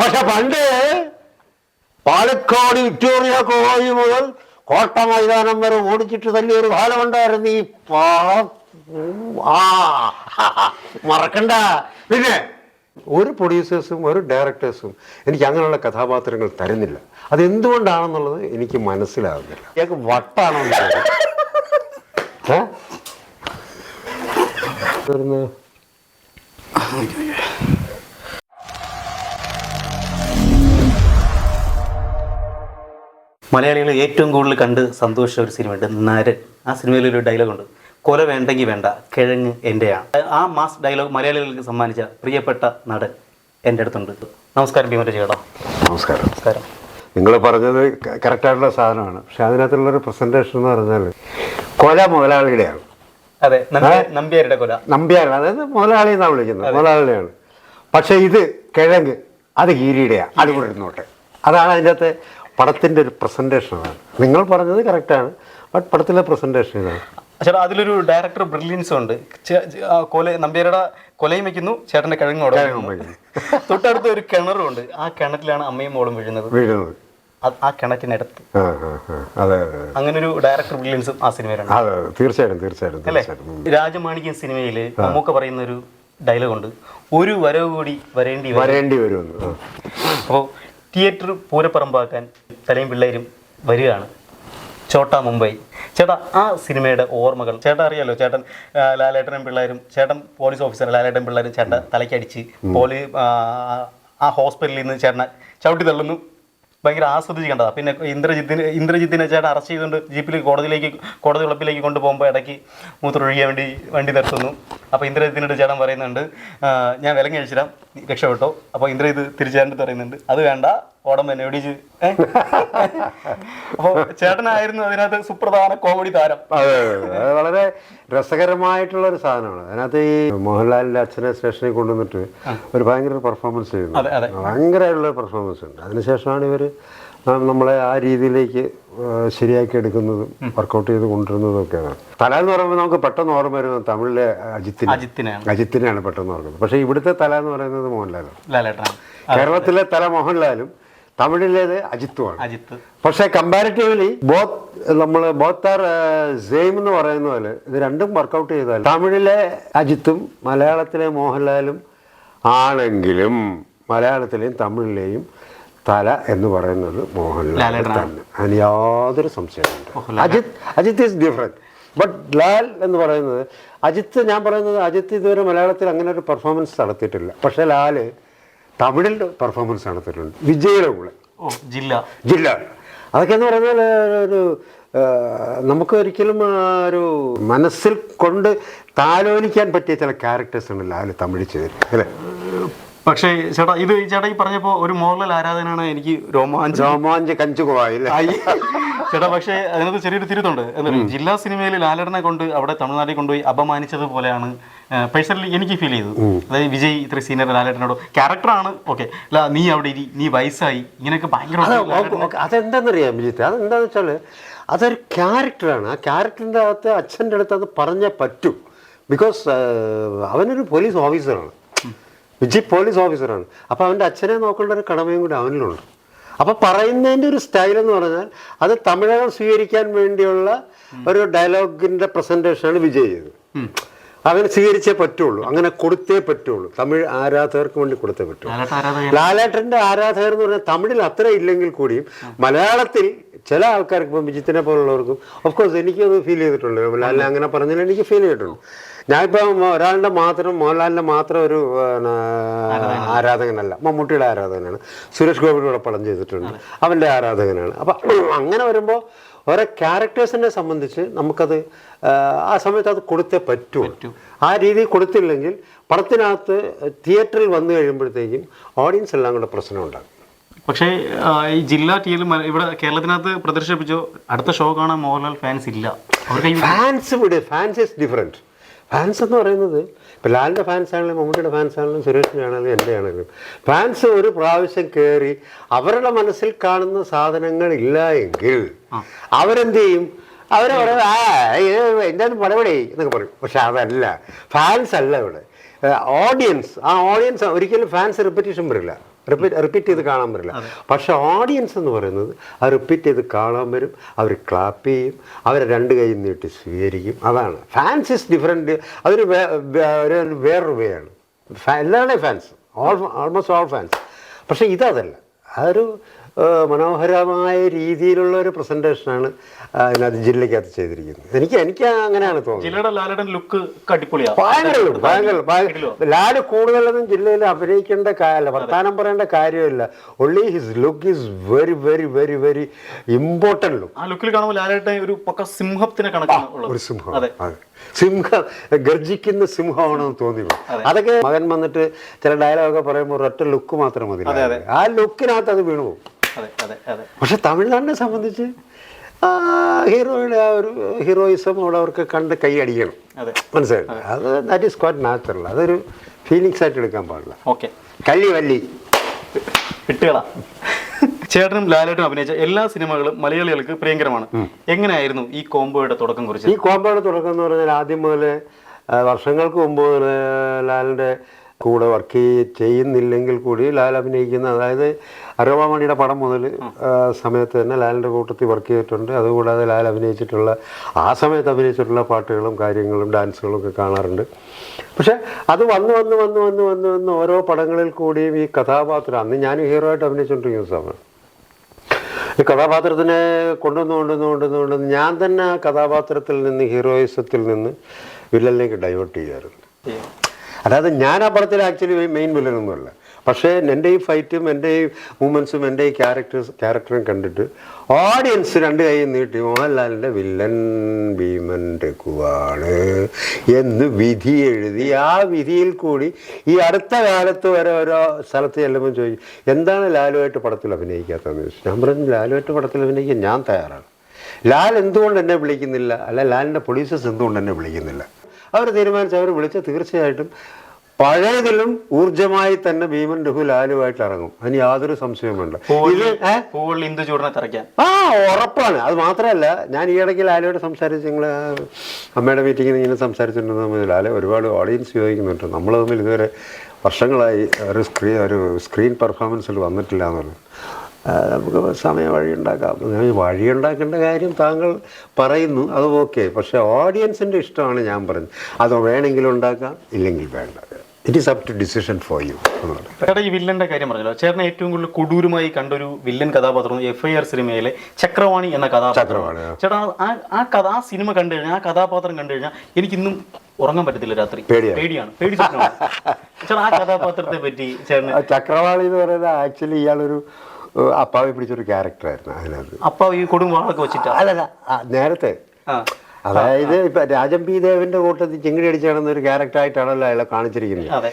പക്ഷെ പണ്ട് Palakkad Victoria college മുതൽ കോട്ട മൈതാനം വരെ ഓടിച്ചിട്ട് തല്ലിയ ഒരു കാലമുണ്ടായിരുന്നു. ഈ പാ ആ മറക്കണ്ട. പിന്നെ ഒരു പ്രൊഡ്യൂസേഴ്സും ഒരു ഡയറക്ടേഴ്സും എനിക്ക് അങ്ങനെയുള്ള കഥാപാത്രങ്ങൾ തരുന്നില്ല. അതെന്തുകൊണ്ടാണെന്നുള്ളത് എനിക്ക് മനസ്സിലാകുന്നില്ല ഞങ്ങൾക്ക് വട്ടാണോ ഏ? മലയാളികൾ ഏറ്റവും കൂടുതൽ കണ്ട് സന്തോഷിച്ച ഒരു സിനിമയുണ്ട്. നരൻ. ആ സിനിമയിലൊരു ഡയലോഗുണ്ട് കൊല വേണ്ടെങ്കിൽ വേണ്ട കിഴങ്ങ് എന്റെയാണ് ആ മാസ് ഡയലോഗ് മലയാളികൾക്ക് സമ്മാനിച്ച പ്രിയപ്പെട്ട നടൻ എന്റെ അടുത്തുണ്ട്. നമസ്കാരം ഭീമര ചേട്ടാ നമസ്കാരം. നമസ്കാരം. നിങ്ങൾ പറഞ്ഞത് കറക്റ്റായിട്ടുള്ള സാധനമാണ്. പക്ഷെ അതിനകത്തുള്ളൊരു പ്രസന്റേഷൻ എന്ന് പറഞ്ഞാൽ കൊല മുതലാളിയുടെയാണ്. അതെ നമ്പ്യാ- നമ്പ്യാരുടെ കൊല. നമ്പ്യാരുടെ അതായത് മുതലാളി എന്നാണ് വിളിക്കുന്നത്. മുതലാളിയാണ്. പക്ഷേ ഇത് കിഴങ്ങ് അത് ഗീരിയുടെയാണ് അത് നോട്ടെ അതാണ് അതിന്റെ അകത്തെ പടത്തിന്റെ ഒരു പ്രസന്റേഷൻ അതാണ് നിങ്ങൾ പറഞ്ഞത് കറക്റ്റാണ് ബട്ട് പടത്തിലെ പ്രസന്റേഷൻ ഇതാണ്. ചേട്ടാ അതിലൊരു ഡയറക്ടർ ബ്രില്യൻസ് ഉണ്ട്. കൊല നമ്പ്യാരുടെ കൊലയും വയ്ക്കുന്നു ചേട്ടന്റെ കിഴങ്ങ് തൊട്ടടുത്ത് ഒരു കിണറും ഉണ്ട്. ആ കിണറ്റിലാണ് അമ്മയും മോളും വീഴുന്നത്. വീഴുന്നത്. ആ കിണറ്റിനടുത്ത്. അങ്ങനെ ഒരു ഡയറക്ടർ ബ്രില്യൻസും ആ സിനിമയിലാണ് തീർച്ചയായിട്ടും തീർച്ചയായിട്ടും അല്ലേ? രാജമാണിക്യം സിനിമയിൽ നമുക്ക് പറയുന്ന ഒരു ഡയലോഗ് ഉണ്ട്. ഒരു വരവ് കൂടി വരേണ്ടി വരും. വരേണ്ടി വരുമെന്ന്. അപ്പോൾ തിയേറ്റർ പൂരപ്പറമ്പാക്കാൻ തലയും പിള്ളേരും വരികയാണ്. ചോട്ടാ മുംബൈ. ചേട്ടാ ആ സിനിമയുടെ ഓർമ്മകൾ. ചേട്ടാ അറിയാലോ ചേട്ടൻ ലാലേട്ടനും പിള്ളേരും ചേട്ടൻ പോലീസ് ഓഫീസർ ലാലേട്ടൻ പിള്ളേരും ചേട്ടൻ തലയ്ക്കടിച്ച് പോലീ ആ, ഹോസ്പിറ്റലിൽ നിന്ന് ചേട്ടനെ ചവിട്ടി തള്ളുന്നു. ഭയങ്കര ആസ്വദിച്ച് കണ്ടതാ. പിന്നെ ഇന്ദ്രജിത്തിനെ ഇന്ദ്രജിത്തിനെ ചേട്ടൻ അറസ്റ്റ് ചെയ്തുകൊണ്ട് ജീപ്പിൽ കോടതിയിലേക്ക് കോടതി ഉളപ്പിലേക്ക് കൊണ്ടുപോകുമ്പോൾ ഇടയ്ക്ക് മൂത്രമൊഴിക്കാൻ വേണ്ടി വണ്ടി നിർത്തുന്നു. അപ്പോൾ ഇന്ദ്രജിത്തിനോട് ചേട്ടൻ പറയുന്നുണ്ട് ഞാൻ വിലങ്ങ് കഴിച്ചിടാം രക്ഷപ്പെട്ടോ. അപ്പോൾ തിരിച്ചു തിരിച്ചേട്ടൻ പറയുന്നുണ്ട്. അത് വേണ്ട ഓടം തന്നെ ഒടിച്ച് അപ്പോൾ ചേട്ടനായിരുന്നു അതിനകത്ത് സുപ്രധാന കോമഡി താരം. അതെ വളരെ രസകരമായിട്ടുള്ള ഒരു സാധനമാണ്. അതിനകത്ത് ഈ മോഹൻലാലിന്റെ അച്ഛനെ സ്റ്റേഷനിൽ കൊണ്ടുവന്നിട്ട് ഒരു ഭയങ്കര പെർഫോമൻസ് ചെയ്യുന്നു. ഭയങ്കരമായിട്ടുള്ള പെർഫോമൻസ് ഉണ്ട്. അതിനുശേഷമാണ് ഇവർ നമ്മളെ ആ രീതിയിലേക്ക് ശരിയാക്കി എടുക്കുന്നതും വർക്കൗട്ട് ചെയ്ത് കൊണ്ടുവരുന്നതും ഒക്കെയാണ്. തല എന്ന് പറയുമ്പോൾ നമുക്ക് പെട്ടെന്ന് ഓർമ്മ വരുന്നത് തമിഴിലെ അജിത്തിന്. അജിത്തിനെയാണ് പെട്ടെന്ന് ഓർക്കുന്നത്. പക്ഷേ ഇവിടുത്തെ തല എന്ന് പറയുന്നത് മോഹൻലാലാണ്. ലാലേട്ടനാണ്. കേരളത്തിലെ തല മോഹൻലാലും തമിഴിലേത് അജിത്തുമാണ്. അജിത്ത്. പക്ഷേ കമ്പാരിറ്റീവ്ലി ബോത്ത് നമ്മൾ ബോത്ത് ആർ സെയിം എന്ന് പറയുന്ന പോലെ ഇത് രണ്ടും വർക്കൗട്ട് ചെയ്താൽ തമിഴിലെ അജിത്തും മലയാളത്തിലെ മോഹൻലാലും ആണെങ്കിലും മലയാളത്തിലെയും തമിഴിലെയും തല എന്ന് പറയുന്നത് മോഹൻലാൽ. തന്നെ. അതിന് യാതൊരു സംശയമുണ്ട് Ajith Ajith is different but Lal എന്ന് പറയുന്നത് അജിത്ത് ഞാൻ പറയുന്നത് അജിത്ത് ഇതുവരെ മലയാളത്തിൽ അങ്ങനെ ഒരു പെർഫോമൻസ് നടത്തിയിട്ടില്ല. പക്ഷേ ലാൽ തമിഴിൽ പെർഫോമൻസ് നടത്തിയിട്ടുണ്ട്. വിജയുടെ കൂടെ. ജില്ല. ജില്ല. അതൊക്കെ എന്ന് പറഞ്ഞാൽ ഒരു നമുക്ക് ഒരിക്കലും ഒരു മനസ്സിൽ കൊണ്ട് താലോലിക്കാൻ പറ്റിയ ചില ക്യാരക്ടേഴ്സ് ഉണ്ട് ലാൽ തമിഴ് ചെയ്തിട്ട് അല്ലേ? പക്ഷേ ചേട്ടാ ഇത് ചേട്ടാ ഈ പറഞ്ഞപ്പോ ഒരു മോറൽ ആരാധനയാണ് എനിക്ക് രോമാഞ്ചം. രോമാഞ്ച കഞ്ചുകവായി അല്ലേ? ആയി. ചേട്ടാ പക്ഷേ അതിനകത്ത് ചെറിയൊരു തിരുത്തുണ്ട്. എന്താ ജില്ലാ സിനിമയിൽ ലാലടനെ കൊണ്ട് അവിടെ തമിഴ്നാട്ടിൽ കൊണ്ടുപോയി അപമാനിച്ചത് പോലെയാണ് പേഴ്സണലി എനിക്ക് ഫീൽ ചെയ്തത്. അതായത് വിജയ് ഇത്ര സീനിയർ ലാലേട്ടനോട് ക്യാരക്ടറാണ് ഓക്കെ അല്ല നീ അവിടെ ഇരി നീ വയസ്സായി. ഇങ്ങനെയൊക്കെ ഭയങ്കര അതെന്താണെന്നറിയാം വിജിത്ത്? അതെന്താന്ന് വെച്ചാൽ അതൊരു ക്യാരക്ടറാണ് ആ ക്യാരക്ടറിന്റെ അകത്ത് അച്ഛന്റെ അടുത്ത് അത് പറഞ്ഞേ പറ്റൂ. ബിക്കോസ് അവനൊരു പോലീസ് ഓഫീസറാണ് വിജയ് പോലീസ് ഓഫീസറാണ് അപ്പോൾ അവന്റെ അച്ഛനെ നോക്കേണ്ട ഒരു കടമയും കൂടി അവനിലുണ്ട്. അപ്പോൾ പറയുന്നതിന്റെ ഒരു സ്റ്റൈൽ എന്ന് പറഞ്ഞാൽ അത് തമിഴകം സ്വീകരിക്കാൻ വേണ്ടിയുള്ള ഒരു ഡയലോഗിന്റെ പ്രസന്റേഷനാണ് വിജയ് ചെയ്തത്. അവന് സ്വീകരിച്ചേ പറ്റുള്ളൂ. അങ്ങനെ കൊടുത്തേ പറ്റുള്ളൂ. തമിഴ് ആരാധകർക്ക് വേണ്ടി കൊടുത്തേ പറ്റുള്ളൂ ലാലേട്ടന്റെ ആരാധകർ എന്ന് പറഞ്ഞാൽ തമിഴിൽ അത്ര ഇല്ലെങ്കിൽ കൂടിയും മലയാളത്തിൽ ചില ആൾക്കാർക്ക് ഇപ്പം വിജിത്തിനെ പോലുള്ളവർക്കും ഓഫ് കോഴ്സ് എനിക്കത് ഫീൽ ചെയ്തിട്ടുണ്ട്. ലാലിനെ അങ്ങനെ പറഞ്ഞാൽ എനിക്ക് ഫീൽ ചെയ്തിട്ടുണ്ട്. ഞാനിപ്പം ഒരാളുടെ മാത്രം മോഹൻലാലിന്റെ മാത്രം ഒരു ആരാധകനല്ല മമ്മൂട്ടിയുടെ ആരാധകനാണ്. സുരേഷ് ഗോപിയുടെ കൂടെ പടം ചെയ്തിട്ടുണ്ട്. അവന്റെ ആരാധകനാണ്. അപ്പം അങ്ങനെ വരുമ്പോൾ ഓരോ ക്യാരക്ടേഴ്സിനെ സംബന്ധിച്ച് നമുക്കത് ആ, സമയത്ത് അത് കൊടുത്തേ പറ്റുള്ളൂ ആ രീതിയിൽ കൊടുത്തില്ലെങ്കിൽ പടത്തിനകത്ത് തിയേറ്ററിൽ വന്നു കഴിയുമ്പോഴത്തേക്കും ഓഡിയൻസ് എല്ലാം കൂടെ പ്രശ്നമുണ്ടാകും. പക്ഷേ ഈ ജില്ലാ ടീമിൽ ഇവിടെ കേരളത്തിനകത്ത് പ്രദർശിപ്പിച്ചോ? അടുത്ത ഷോ കാണാൻ മോഹൻലാൽ ഫാൻസ് ഇല്ല. Fans fans is different fans എന്ന് പറയുന്നത് ഇപ്പം ലാലിന്റെ ഫാൻസ് ആണെങ്കിലും മമ്മൂട്ടിയുടെ ഫാൻസ് ആണെങ്കിലും സുരേഷിന്റെ ആണെങ്കിലും എന്റെ ആണെങ്കിലും ഫാൻസ് ഒരു പ്രാവശ്യം കയറി അവരുടെ മനസ്സിൽ കാണുന്ന സാധനങ്ങൾ ഇല്ല എങ്കിൽ അവരെന്ത് ചെയ്യും? അവർ പറയും ആ എന്തായാലും പടപടി? എന്നൊക്കെ പറയും. പക്ഷെ അതല്ല. ഫാൻസ് അല്ല ഇവിടെ. ഓഡിയൻസ് ആ ഓഡിയൻസ് ഒരിക്കലും ഫാൻസ് റിപ്പറ്റീഷൻ വരില്ല. റിപ്പീറ്റ് റിപ്പീറ്റ് ചെയ്ത് കാണാൻ പറ്റില്ല. പക്ഷെ ഓഡിയൻസ് എന്ന് പറയുന്നത് അത് റിപ്പീറ്റ് ചെയ്ത് കാണാൻ വരും. അവർ ക്ലാപ്പ് ചെയ്യും. അവരെ രണ്ട് കൈ നീട്ടി സ്വീകരിക്കും. അതാണ്. ഫാൻസ് ഇസ് ഡിഫറെന്റ് അതൊരു ഒരു വേറൊരു വേ ആണ്. എല്ലാവരുടെയും fans all almost all fans പക്ഷേ ഇതതല്ല. അതൊരു മനോഹരമായ രീതിയിലുള്ള ഒരു പ്രസന്റേഷനാണ് അതിനകത്ത് ജില്ലയ്ക്കകത്ത് ചെയ്തിരിക്കുന്നത്. എനിക്ക് എനിക്ക് അങ്ങനെയാണ് തോന്നുന്നത്. ലുക്ക് ഭയങ്കര ലാൽ കൂടുതലൊന്നും ജില്ലയിൽ അഭിനയിക്കേണ്ട കാര്യമല്ല വർത്താനം പറയേണ്ട കാര്യമില്ല. Only his look is very very very very important look ആ ലുക്കിൽ കാണുമ്പോൾ ലാലേട്ടൻ ഒരു പക്ക സിംഹത്തിനെ കണക്കാണ് ഒരു സിംഹം. അതെ. സിംഹം ഗർജിക്കുന്ന സിംഹമാണെന്ന് തോന്നി അതൊക്കെ മകൻ വന്നിട്ട് ചില ഡയലോഗൊക്കെ പറയുമ്പോൾ ഒരൊറ്റ ലുക്ക് മാത്രം മതി. ആ ലുക്കിനകത്ത് അത് വീണു പോകും. പക്ഷെ തമിഴ്നാടിനെ സംബന്ധിച്ച് ഹീറോയുടെ ആ ഒരു ഹീറോയിസം അവിടെ അവർക്ക് കണ്ട് കൈ അടിക്കണം. മനസ്സിലായി? അത്. ദാറ്റ് ഈസ് ക്വാറ്റ് നാച്ചുറൽ അതൊരു ഫീലിങ്സ് ആയിട്ട് എടുക്കാൻ പാടില്ല. ഓക്കെ. കള്ളി വല്ലി വിട്ടുകളാ. ചേട്ടനും ലാലേട്ടും അഭിനയിച്ച എല്ലാ സിനിമകളും മലയാളികൾക്ക് പ്രിയങ്കരമാണ്. എങ്ങനെയായിരുന്നു ഈ കോമ്പോയുടെ തുടക്കം കുറിച്ച് ഈ കോമ്പോയുടെ തുടക്കം എന്ന് പറഞ്ഞാൽ ആദ്യം മുതൽ വർഷങ്ങൾക്ക് മുമ്പ് ലാലിന്റെ കൂടെ വർക്ക് ചെയ്യുന്നില്ലെങ്കിൽ കൂടി ലാൽ അഭിനയിക്കുന്ന അതായത് അരോമാമണിയുടെ പടം മുതൽ സമയത്ത് തന്നെ ലാലിന്റെ കൂട്ടത്തിൽ വർക്ക് ചെയ്തിട്ടുണ്ട്. അതുകൂടാതെ ലാൽ അഭിനയിച്ചിട്ടുള്ള ആ സമയത്ത് അഭിനയിച്ചിട്ടുള്ള പാട്ടുകളും കാര്യങ്ങളും ഡാൻസുകളും ഒക്കെ കാണാറുണ്ട്. പക്ഷേ അത് വന്ന് വന്ന് വന്ന് വന്ന് വന്ന് വന്ന് ഓരോ പടങ്ങളിൽ കൂടിയും ഈ കഥാപാത്രം അന്ന് ഞാൻ ഹീറോ ആയിട്ട് അഭിനയിച്ചുകൊണ്ടിരിക്കുന്ന സമയം ഈ കഥാപാത്രത്തിനെ കൊണ്ടുവന്ന് കൊണ്ടുവന്ന് കൊണ്ടുവന്ന് കൊണ്ടുവന്ന് ഞാൻ തന്നെ ആ കഥാപാത്രത്തിൽ നിന്ന് ഹീറോയിസത്തിൽ നിന്ന് വില്ലനിലേക്ക് ഡൈവേർട്ട് ചെയ്യാറുണ്ട്. അതായത് ഞാൻ ആ പടത്തിൽ ആക്ച്വലി മെയിൻ വില്ലനൊന്നുമല്ല പക്ഷേ എന്റെ ഈ ഫൈറ്റും എന്റെ ഈ മൂമെൻസും എന്റെ ഈ ക്യാരക്ടേഴ്സ് ക്യാരക്ടറും കണ്ടിട്ട് ഓഡിയൻസ് രണ്ട് കൈ നീട്ടി മോഹൻലാലിന്റെ വില്ലൻ ഭീമൻ രഘുവാണ് എന്ന് വിധി എഴുതി. ആ വിധിയിൽ കൂടി ഈ അടുത്ത കാലത്ത് വരെ ഓരോ സ്ഥലത്ത് ചെല്ലുമ്പോൾ ചോദിച്ചു എന്താണ് ലാലുമായിട്ട് പടത്തിൽ അഭിനയിക്കാത്തതെന്ന് ചോദിച്ചു? ഞാൻ പറഞ്ഞു ലാലുമായിട്ട് പടത്തിൽ അഭിനയിക്കാൻ ഞാൻ തയ്യാറാണ്. ലാൽ എന്തുകൊണ്ട് എന്നെ വിളിക്കുന്നില്ല? അല്ല ലാലിന്റെ പ്രൊഡ്യൂസേഴ്സ് എന്തുകൊണ്ട് എന്നെ വിളിക്കുന്നില്ല? അവർ തീരുമാനിച്ച് അവർ വിളിച്ച് തീർച്ചയായിട്ടും പഴയതിലും ഊർജമായി തന്നെ ഭീമൻ രഘു ലാലുമായിട്ട് ഇറങ്ങും. അതിന് യാതൊരു സംശയവും വേണ്ട ഇത് തറയ്ക്കാൻ ആ ഉറപ്പാണ്. അത് മാത്രമല്ല ഞാൻ ഈ ഇടയ്ക്ക് ലാലുവായിട്ട് സംസാരിച്ച് ഞങ്ങൾ അമ്മയുടെ മീറ്റിങ്ങിൽ ഇങ്ങനെ സംസാരിച്ചിട്ടുണ്ടെന്ന് ലാല ഒരുപാട് ഓഡിയൻസ് ചോദിക്കുന്നുണ്ട്. നമ്മൾ തമ്മിൽ ഇതുവരെ വർഷങ്ങളായി ഒരു സ്ക്രീൻ ഒരു സ്ക്രീൻ പെർഫോമൻസിൽ വന്നിട്ടില്ല എന്നുള്ളത്. നമുക്ക് സമയം വഴിയുണ്ടാക്കാം. ഞാൻ വഴിയുണ്ടാക്കേണ്ട കാര്യം താങ്കൾ പറയുന്നു അത് ഓക്കെ. പക്ഷേ ഓഡിയൻസിന്റെ ഇഷ്ടമാണ് ഞാൻ പറഞ്ഞത് അത് വേണമെങ്കിൽ ഉണ്ടാക്കാം ഇല്ലെങ്കിൽ വേണ്ട. It is up to decision for you ചേട്ടാ ഈ വില്ലന്റെ കാര്യം പറഞ്ഞല്ലോ. ചേട്ടനെ ഏറ്റവും കൂടുതൽ കൊടൂരമായി കണ്ടൊരു വില്ലൻ കഥാപാത്രം എഫ് ഐ ആർ സിനിമയിലെ ചക്രവാണി എന്ന കഥാപാത്രം. ചേട്ടാ ആ ആ കഥ ആ സിനിമ കണ്ടു കഴിഞ്ഞാൽ ആ കഥാപാത്രം കണ്ടു കഴിഞ്ഞാൽ എനിക്കിന്നും ഉറങ്ങാൻ പറ്റത്തില്ല രാത്രി. പേടിയാ? പേടിയാണ്. പേടി. ചേട്ടാ ആ കഥാപാത്രത്തെ പറ്റി ചേട്ടൻ ചക്രവാണി എന്ന് പറയുന്നത് ആക്ച്വലി ഇയാളൊരു അപ്പാവി പിടിച്ചൊരു ക്യാരക്ടറായിരുന്നു അതിനകത്ത്. അപ്പാവി ഈ വെച്ചിട്ട്? അല്ല അല്ല അല്ലല്ല നേരത്തെ അതായത് ഇപ്പൊ രാജൻ പി ദേവന്റെ കൂട്ടത്തിൽ ചിങ്കിടി അടിച്ച് നടന്ന ഒരു ക്യാരക്ടറായിട്ടാണല്ലോ അയാളെ കാണിച്ചിരിക്കുന്നത്.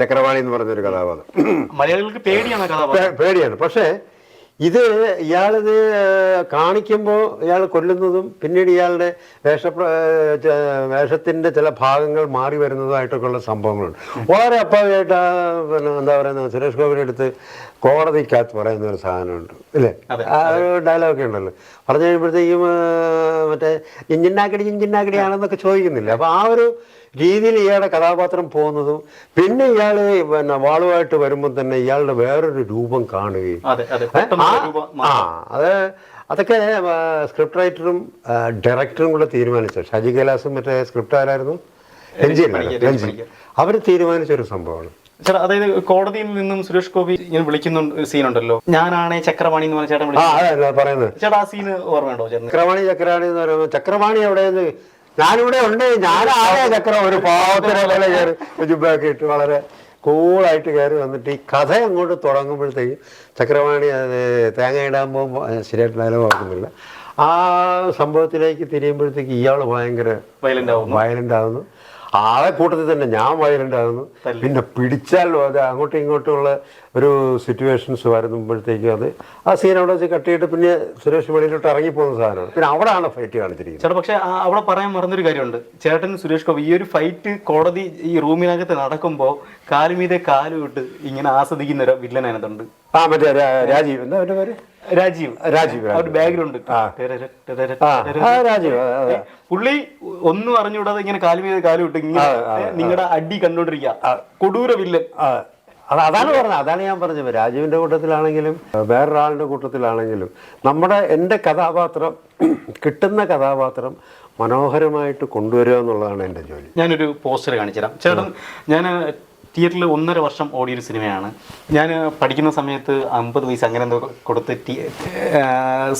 ചക്രവാണി എന്ന് പറഞ്ഞൊരു കഥാപാത്രം. മലയാളികൾക്ക് പേടിയാണ് പേടിയാണ്. പക്ഷേ ഇത് ഇയാളിത് കാണിക്കുമ്പോൾ ഇയാൾ കൊല്ലുന്നതും പിന്നീട് ഇയാളുടെ വേഷ വേഷത്തിന്റെ ചില ഭാഗങ്ങൾ മാറി വരുന്നതായിട്ടൊക്കെയുള്ള സംഭവങ്ങളുണ്ട്. വളരെ അപ്പാവിയായിട്ട് ആ പിന്നെ എന്താ പറയുന്നത് സുരേഷ് ഗോപിയുടെ അടുത്ത് കോടതിക്കകത്ത് പറയുന്ന ഒരു സാധനമുണ്ട് ഇല്ലേ? ആ ഒരു ഡയലോഗൊക്കെ ഉണ്ടല്ലോ. പറഞ്ഞു കഴിയുമ്പോഴത്തേക്കും മറ്റേ ഇഞ്ചിന്നാക്കടി ഇഞ്ചിന്നാക്കടിയാണെന്നൊക്കെ ചോദിക്കുന്നില്ല? അപ്പോൾ ആ ഒരു രീതിയിൽ ഇയാളുടെ കഥാപാത്രം പോകുന്നതും പിന്നെ ഇയാൾ പിന്നെ വാളുമായിട്ട് വരുമ്പോൾ തന്നെ ഇയാളുടെ വേറൊരു രൂപം കാണുകയും? ആ, അത് അതൊക്കെ സ്ക്രിപ്റ്റ് റൈറ്ററും ഡയറക്ടറും കൂടെ തീരുമാനിച്ചു ഷാജി കൈലാസും മറ്റേ സ്ക്രിപ്റ്റ് ആരായിരുന്നു? രഞ്ജി രഞ്ജി അവർ തീരുമാനിച്ച ഒരു സംഭവമാണ്. ചേട്ടാ അതായത് കോടതിയിൽ നിന്നും സുരേഷ് ഗോപി ഞാൻ വിളിക്കുന്ന സീനുണ്ടല്ലോ. ഞാനാണ് ചക്രവാണി എന്ന് പറഞ്ഞ ചേട്ടൻ പറയുന്നത്. ചേട്ടാ ആ സീന് ഓർമ്മയുണ്ടോ ചേട്ടൻ ചക്രവാണി ചക്രവാണി എന്ന് പറയുമ്പോൾ ചക്രവാണി അവിടെ ഞാനിവിടെ ഉണ്ട്. ഞാനാണ് ചക്രം ഒരു പാവത്തിനെ പോലെ കയറി ജുബൊക്കെ ഇട്ട് വളരെ കൂളായിട്ട് കയറി വന്നിട്ട് ഈ കഥ അങ്ങോട്ട് തുടങ്ങുമ്പോഴത്തേക്കും ചക്രവാണി അത് തേങ്ങ ഇടാൻ പോകുമ്പോൾ ശരിയായിട്ട് ഡയലോഗ് ഓർക്കുന്നില്ല ആ സംഭവത്തിലേക്ക് തിരിയുമ്പോഴത്തേക്ക് ഇയാൾ ഭയങ്കര വയലന്റ് ആവുന്നു. വയലന്റ് ആകുന്നു ആളെ കൂട്ടത്തിൽ തന്നെ ഞാൻ വയലുണ്ടായിരുന്നു. പിന്നെ പിടിച്ചാൽ അത് അങ്ങോട്ടും ഇങ്ങോട്ടുമുള്ള ഒരു സിറ്റുവേഷൻസ് വരുമ്പോഴത്തേക്കും അത് ആ സീൻ അവിടെ വെച്ച് കട്ടിയിട്ട് പിന്നെ സുരേഷ് വെളിയിലോട്ട് ഇറങ്ങി പോകുന്ന സാധനമാണ്. പിന്നെ അവിടെയാണ് ഫൈറ്റ് കാണിച്ചിരിക്കുന്നത്. ചേട്ടാ പക്ഷെ അവിടെ പറയാൻ മറന്നൊരു കാര്യമുണ്ട്. ചേട്ടൻ സുരേഷ് ഗോപി ഈ ഒരു ഫൈറ്റ് കോടതി ഈ റൂമിനകത്ത് നടക്കുമ്പോൾ കാലുമീതെ കാലു ഇട്ട് ഇങ്ങനെ ആസ്വദിക്കുന്ന ഒരു വില്ലൻ അതിനകത്തുണ്ട്. ആ മറ്റേ രാജീവ്. എന്താ അവന്റെ പേര്? രാജീവ്. രാജീവ് ബാക്ക്ഗ്രൗണ്ട് രാജീവ്. പുള്ളി ഒന്നും അറിഞ്ഞുകൂടാതെ ഇങ്ങനെ കാലുമീതെ കാലു വിട്ട് ഇങ്ങനെ നിങ്ങളുടെ അടി കണ്ടോണ്ടിരിക്കുക കൊടൂര വില്ലൻ. അത് അതാണ് പറഞ്ഞത് അതാണ് ഞാൻ പറഞ്ഞത്. രാജുവിന്റെ കൂട്ടത്തിലാണെങ്കിലും വേറൊരാളുടെ കൂട്ടത്തിലാണെങ്കിലും നമ്മുടെ എന്റെ കഥാപാത്രം കിട്ടുന്ന കഥാപാത്രം മനോഹരമായിട്ട് കൊണ്ടുവരിക എന്നുള്ളതാണ് എന്റെ ജോലി. ഞാനൊരു പോസ്റ്റർ കാണിച്ചു തരാം ചേട്ടൻ ഞാൻ തിയേറ്ററിൽ ഒന്നര വർഷം ഓടിയൊരു സിനിമയാണ്. ഞാൻ പഠിക്കുന്ന സമയത്ത് അമ്പത് വയസ്സ് അങ്ങനെ എന്തോ കൊടുത്ത്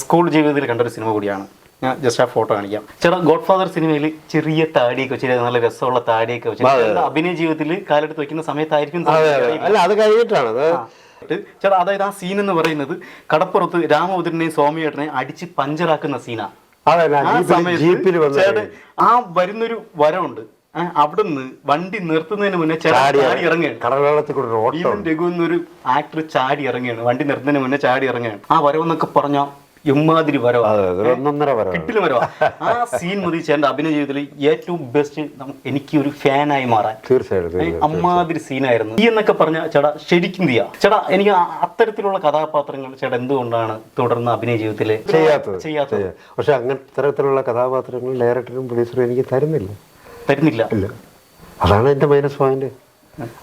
സ്കൂൾ ജീവിതത്തിൽ കണ്ടൊരു സിനിമ കൂടിയാണ്. ഞാൻ ജസ്റ്റ് ആ ഫോട്ടോ കാണിക്കാം. ചേട്ടാ ഗോഡ് ഫാദർ സിനിമയിൽ ചെറിയ താടിയൊക്കെ വെച്ചിട്ട് നല്ല രസമുള്ള താടിയൊക്കെ വെച്ചിട്ട് അഭിനയ ജീവിതത്തിൽ കാലെടുത്ത് വെക്കുന്ന സമയത്തായിരിക്കും അല്ല അത് കഴിഞ്ഞിട്ടാണ് അത്. ട്ട് ചേട്ടാ അതായത് ആ സീൻ എന്ന് പറയുന്നത് കടപ്പുറത്ത് രാമഭദ്രനെയും സ്വാമിയേട്ടനെയും അടിച്ച് പഞ്ചറാക്കുന്ന സീനാ അതെ ഞാൻ ആ വരുന്നൊരു വരമുണ്ട് അവിടുന്ന് വണ്ടി നിർത്തുന്നതിന് മുന്നേ ചാടി ഇറങ്ങുകയാണ്. രഘു എന്നൊരു ആക്ടർ ചാടി ഇറങ്ങുകയാണ്. വണ്ടി നിർത്തുന്നതിന് മുന്നേ ചാടി ഇറങ്ങുകയാണ്. ആ വരവെന്നൊക്കെ പറഞ്ഞ എമ്മാതിരി വരവാ. അതെ ഒന്നൊന്നര വരവ്. കിട്ടിലും വരവാ. ആ സീൻ മതി ചേട്ടന്റെ അഭിനയ ജീവിതത്തിൽ ഏറ്റവും ബെസ്റ്റ് എനിക്ക് ഒരു ഫാനായി മാറാൻ. തീർച്ചയായിട്ടും അമ്മാതിരി സീനായിരുന്നു ഈ എന്നൊക്കെ പറഞ്ഞ ചേട്ടാ ശരിക്കും തീയാ ചേട്ടാ എനിക്ക് അത്തരത്തിലുള്ള കഥാപാത്രങ്ങൾ ചേട്ടാ എന്തുകൊണ്ടാണ് തുടർന്ന് അഭിനയ ജീവിതത്തിൽ ചെയ്യാത്തത്? ചെയ്യാത്തത്? ചെയ്യാ- പക്ഷെ അങ്ങനെ തരത്തിലുള്ള കഥാപാത്രങ്ങൾ ഡയറക്ടറും പ്രൊഡ്യൂസറും എനിക്ക് തരുന്നില്ല. തരുന്നില്ല. അതാണ് എന്റെ മൈനസ് പോയിന്റ്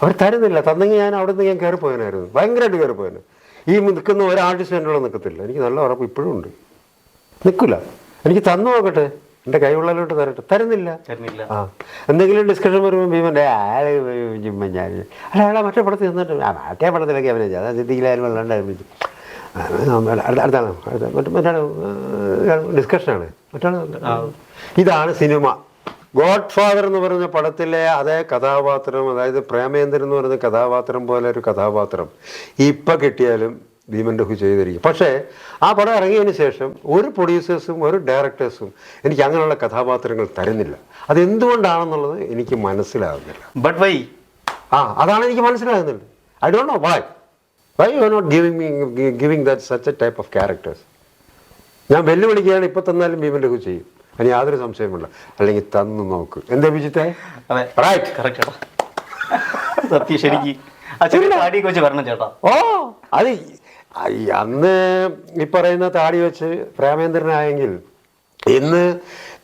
അവർ തരുന്നില്ല. തന്നെങ്കിൽ ഞാൻ അവിടെ നിന്ന് ഞാൻ കയറിപ്പോയനായിരുന്നു ഭയങ്കരമായിട്ട് കയറിപ്പോയനു പോയന് ഈ നിൽക്കുന്ന ഒരാഴ്ച എന്റെ നിൽക്കത്തില്ല. എനിക്ക് നല്ല ഉറപ്പ് ഇപ്പോഴും ഉണ്ട്. നിൽക്കില്ല. എനിക്ക് തന്നു നോക്കട്ടെ. എന്റെ കൈവുള്ളലോട്ട് തരട്ടെ. തരുന്നില്ല. തരുന്നില്ല. ആ. എന്തെങ്കിലും ഡിസ്കഷൻ വരുമ്പോൾ ഭീമന്റെ ആളെ ജിമ്മ ഞാൻ അല്ല അയാളെ മറ്റേ പടത്തിൽ നിന്നിട്ട് ആ മറ്റേ പടത്തിലൊക്കെ അഭിനയിച്ചു. അതാ സിദ്ധിയിലായാലും വല്ലാണ്ട് അഭിനയിച്ചു. അടുത്താണ് അടുത്ത മറ്റേ മറ്റേ ഡിസ്കഷനാണ് മറ്റാണ് ഇതാണ് സിനിമ. ഗോഡ് ഫാദർ എന്ന് പറഞ്ഞ പടത്തിലെ അതേ കഥാപാത്രം അതായത് പ്രേമേന്ദ്രൻ എന്ന് പറയുന്ന കഥാപാത്രം പോലെ ഒരു കഥാപാത്രം ഇപ്പം കിട്ടിയാലും ഭീമൻ രഘു ചെയ്തിരിക്കും. പക്ഷേ ആ പടം ഇറങ്ങിയതിന് ശേഷം ഒരു പ്രൊഡ്യൂസേഴ്സും ഒരു ഡയറക്ടേഴ്സും എനിക്ക് അങ്ങനെയുള്ള കഥാപാത്രങ്ങൾ തരുന്നില്ല. അതെന്തുകൊണ്ടാണെന്നുള്ളത് എനിക്ക് മനസ്സിലാകുന്നില്ല ബട്ട് വൈ ആ അതാണ് എനിക്ക് മനസ്സിലാകുന്നില്ല I don't know why why you are not giving me giving that such a type of characters ഞാൻ വെല്ലുവിളിക്കുകയാണ് ഇപ്പം തന്നാലും ഭീമൻ രഘു ചെയ്യും. അതിന് യാതൊരു സംശയമില്ല അല്ലെങ്കിൽ തന്നു നോക്ക്. എന്താ വിജിത്തെ? സത്യം ശരിക്ക്. വരണം ചേട്ടാ. ഓ അത് അന്ന് ഈ പറയുന്ന താടി വെച്ച് പ്രേമേന്ദ്രനായെങ്കിൽ ഇന്ന്